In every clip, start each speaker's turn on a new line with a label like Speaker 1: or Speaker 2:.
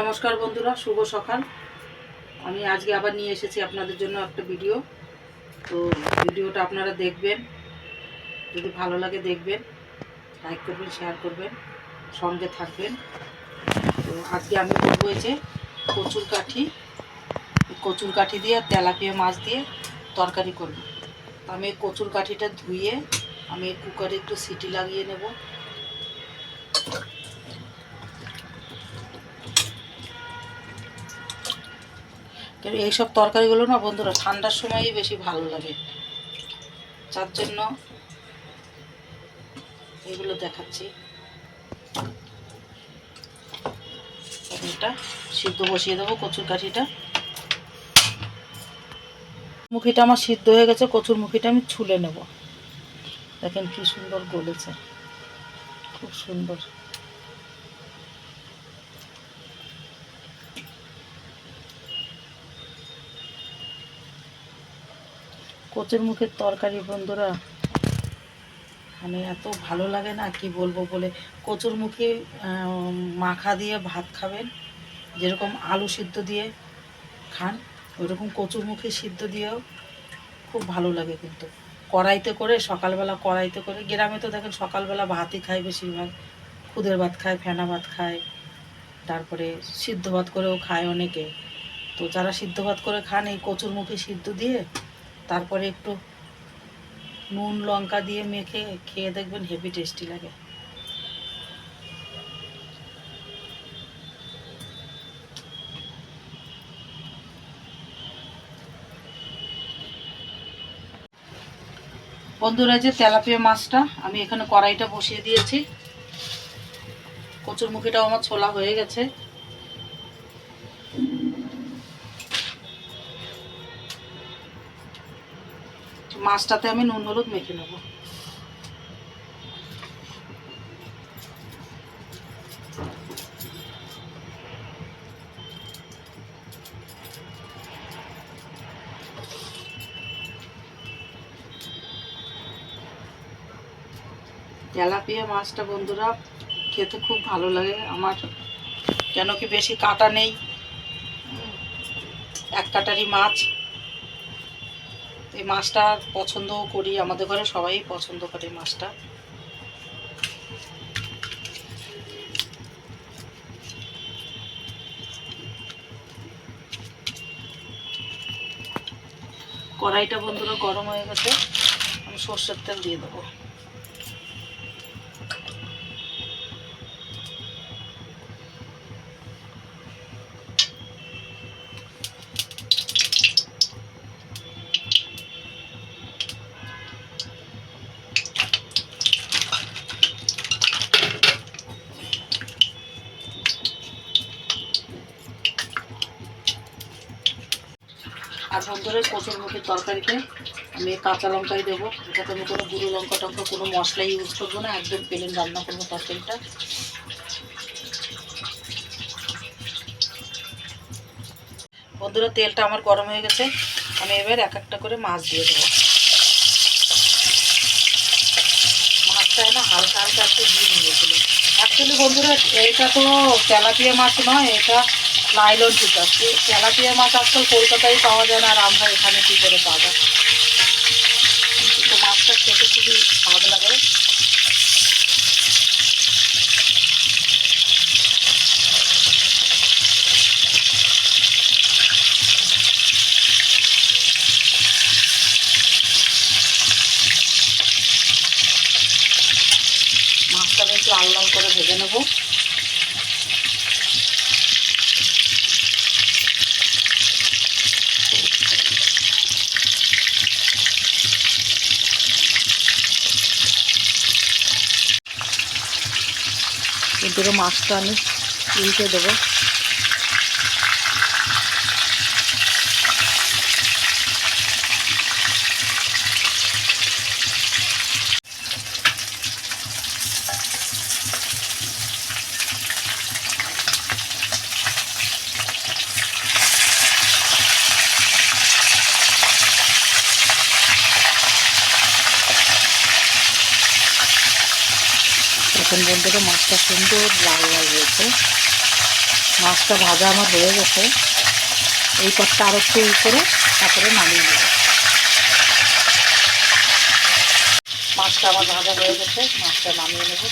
Speaker 1: নমস্কার বন্ধুরা, শুভ সকাল। আমি আজকে আবার নিয়ে এসেছি আপনাদের জন্য একটা ভিডিও। তো ভিডিওটা আপনারা দেখবেন, যদি ভালো লাগে দেখবেন লাইক করবেন শেয়ার করবেন, সঙ্গে থাকবেন। তো আজকে আমি করব যে কচুর কাঠি। কচুর কাঠি দিয়ে, তেলাপিয়া মাছ দিয়ে তরকারি করব। আমি কচুর কাঠিটা ধুয়ে আমি কুকারে একটু সিটি লাগিয়ে নেব। কিন্তু এইসব তরকারিগুলো না বন্ধুরা ঠান্ডার সময়ই বেশি ভালো লাগে। যার জন্য এগুলো দেখাচ্ছি। এটা সিদ্ধ বসিয়ে দেবো কচুর কাঠিটা। মুখিটা আমার সিদ্ধ হয়ে গেছে, কচুর মুখিটা আমি ছুলে নেব। দেখেন কি সুন্দর গলেছে। খুব সুন্দর। কচুর মুখের তরকারি, বন্ধুরা। মানে এত ভালো লাগে না, কি বলব বলে। কচুর মুখে মাখা দিয়ে ভাত খাবেন। যেরকম আলু সিদ্ধ দিয়ে খান, ওইরকম কচুর মুখে সিদ্ধ দিয়েও খুব ভালো লাগে কিন্তু। কড়াইতে করে, সকালবেলা কড়াইতে করে, গ্রামে তো দেখেন সকালবেলা ভাতই খায় বেশিরভাগ। খুদের ভাত খায়, ফেনা ভাত খায়, তারপরে সিদ্ধ ভাত করেও খায় অনেকে। তো যারা সিদ্ধ ভাত করে খান, এই কচুর মুখে সিদ্ধ দিয়ে তারপরে একটু নুন, লঙ্কা দিয়ে মেখে খেয়ে দেখবেন হেভি টেস্টি লাগে। বন্ধুরা যে তেলাপিয়া মাছটা, আমি এখানে কড়াইটা বসিয়ে দিয়েছি। কচুর মুখিটাও আমার ছোলা হয়ে গেছে। মাছটাতে আমি নুন, হলুদ মেখে নেব। তেলাপিয়া মাছটা বন্ধুরা, খেতে খুব ভালো লাগে। আমার কেন কি বেশি কাটা নেই। এক কাটারি মাছ। এই মাছটা পছন্দও করি, আমাদের ঘরে সবাই পছন্দ করে মাছটা। কড়াইটা বন্ধুরা গরম হয়ে গেছে, আমি সর্ষের তেল দিয়ে দেবো। বন্ধুরা কচুর মুখের তরকারিতে আমি কাঁচা লঙ্কাই দেবো। এটাতে আমি কোনো গুঁড়ো লঙ্কা টঙ্কা, কোনো মশলা ইউজ করব না, একদম প্লেন রান্না করব তরকারিটা। বন্ধুরা, তেলটা আমার গরম হয়ে গেছে। আমি এবার এক একটা করে মাছ দিয়ে দেবো। মাছটা না হালকা হালকা একটু দিয়ে নিয়েছিল অ্যাকচুয়ালি বন্ধুরা, এটা তো তেলাপিয়া মাছ নয়, এটা নাইলন আছে। তেলাপিয়া মাছ আজকাল কলকাতায় পাওয়া যায় না, আর আমরা এখানে কী করে পাবো কিন্তু মাছটা খেতে খুবই স্বাদ লাগে। মাছটা লাল লাল করে ভেজে নেব। এদিকে মাছটা আমি উল্টে দেবো। এখন বন্ধুরা মাছটা সুন্দর লাল লাল হয়েছে। মাছটা ভাজা আমার হয়ে গেছে। এই পথটা আরও একটু করে তারপরে নামিয়ে নেব। মাছটা আমার ভাজা হয়ে গেছে, মাছটা নামিয়ে নেব।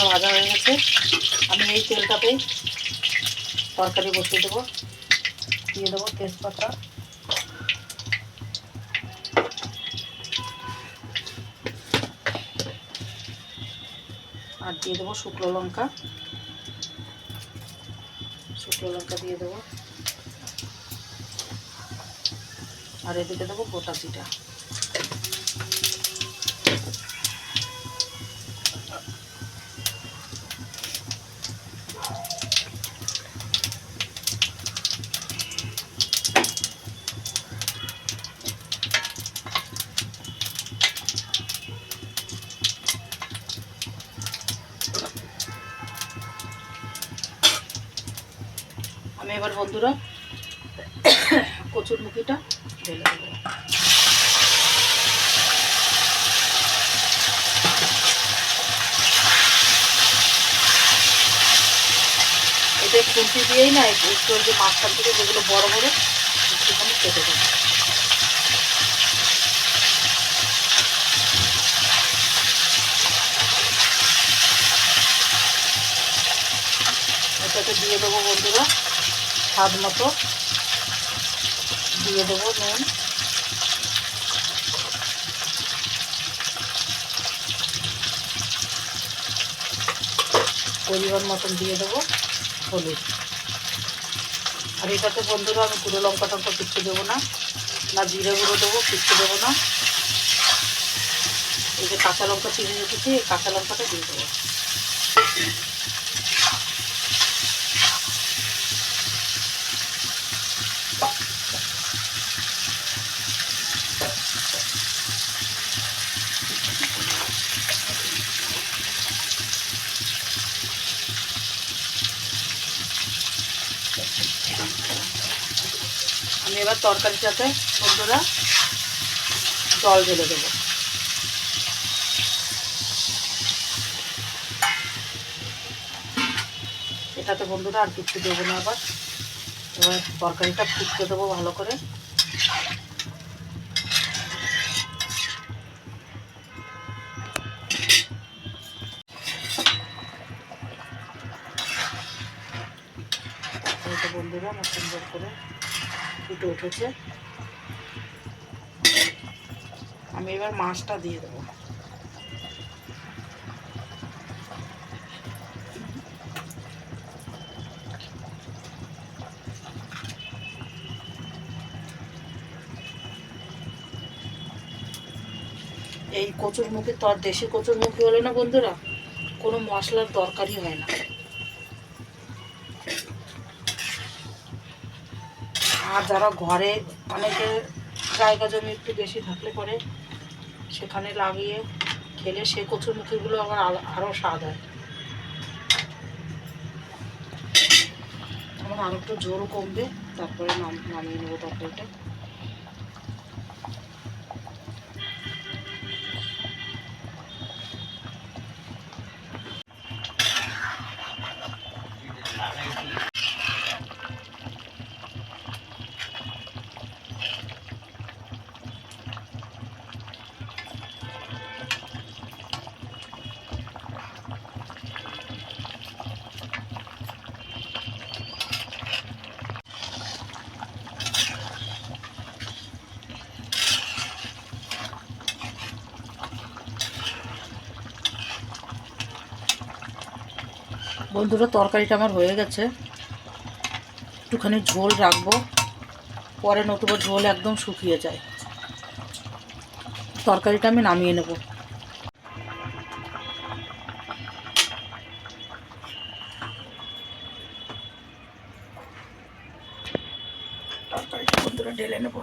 Speaker 1: বন্ধুরা ভাজা হয়ে গেছে। আমি এই তেলটাতেই তরকারি বসিয়ে দেবো। দিয়ে দেবো তেজপাতা। আর দিয়ে দেবো শুকনো লঙ্কা। শুকনো লঙ্কা দিয়ে দেবো। আর এদিকে দেবো গোটা জিরা। বন্ধুরা। কচুর মুখিটা ঢেলে দেবো। এটা খুন্তি দিয়েই না একটু যে মাঝখান থেকে যেগুলো বড় বড় একটুখানি কেটে দেবো। এটাকে দিয়ে দেবো বন্ধুরা। স্বাদ মতো দিয়ে দেবো নুন। পরিমাণ মতন দিয়ে দেবো হলুদ। আর এটাতে বন্ধুরা, আমি গুঁড়ো লঙ্কা টঙ্কা কিচ্ছু দেবো না না জিরে গুঁড়ো দেবো, কিচ্ছু দেবো না। এই যে কাঁচা লঙ্কা চিনে রেখেছি, এই কাঁচা লঙ্কাটা দিয়ে দেবো। এবার তরকারিটাতে বন্ধুরা জল ঢেলে দেবো। এটাতে বন্ধুরা আর কিছু দেবো না আবার। এবার তরকারিটা ফুটতে দেবো ভালো করে। বন্ধুরা আমার সুন্দর করে ফুটে উঠেছে। আমি এবার মাছটা দিয়ে দেবো। এই কচুর মুখে তর, দেশি কচুর মুখে হলে না বন্ধুরা, কোনো মশলার দরকারই হয় না। আর যারা ঘরে অনেকে জায়গা জমি একটু বেশি থাকলে পরে সেখানে লাগিয়ে খেলে সে কচুরমুখিগুলো আবার আরও স্বাদ হয়। আমার আরও একটু জোরও কমবে, তারপরে নাম, নামিয়ে নেব তারপরে তরকারিটা। বন্ধুরা তরকারিটা আমার হয়ে গেছে। একটুখানি ঝোল রাখব, পরে নতুবা ঝোল একদম শুকিয়ে যায়। তরকারিটা আমি নামিয়ে নেব তরকারিটা বন্ধুরা ঢেলে নেব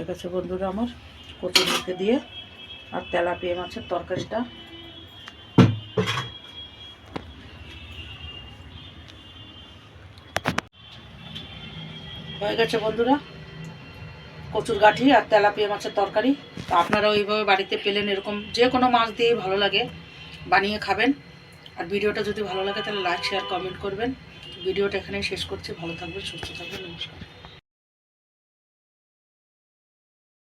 Speaker 1: হয়ে গেছে বন্ধুরা আমার, কচুর মুখে দিয়ে আর তেলাপিয়া মাছের তরকারিটা। হয়ে গেছে বন্ধুরা কচুর গাঠি আর তেলাপিয়া মাছের তরকারি। তো আপনারা ওইভাবে বাড়িতে পেলেন এরকম যে কোনো মাছ দিয়েই ভালো লাগে, বানিয়ে খাবেন। আর ভিডিওটা যদি ভালো লাগে তাহলে লাইক শেয়ার কমেন্ট করবেন। ভিডিওটা এখানেই শেষ করছি। ভালো থাকবেন, সুস্থ থাকবেন, নমস্কার।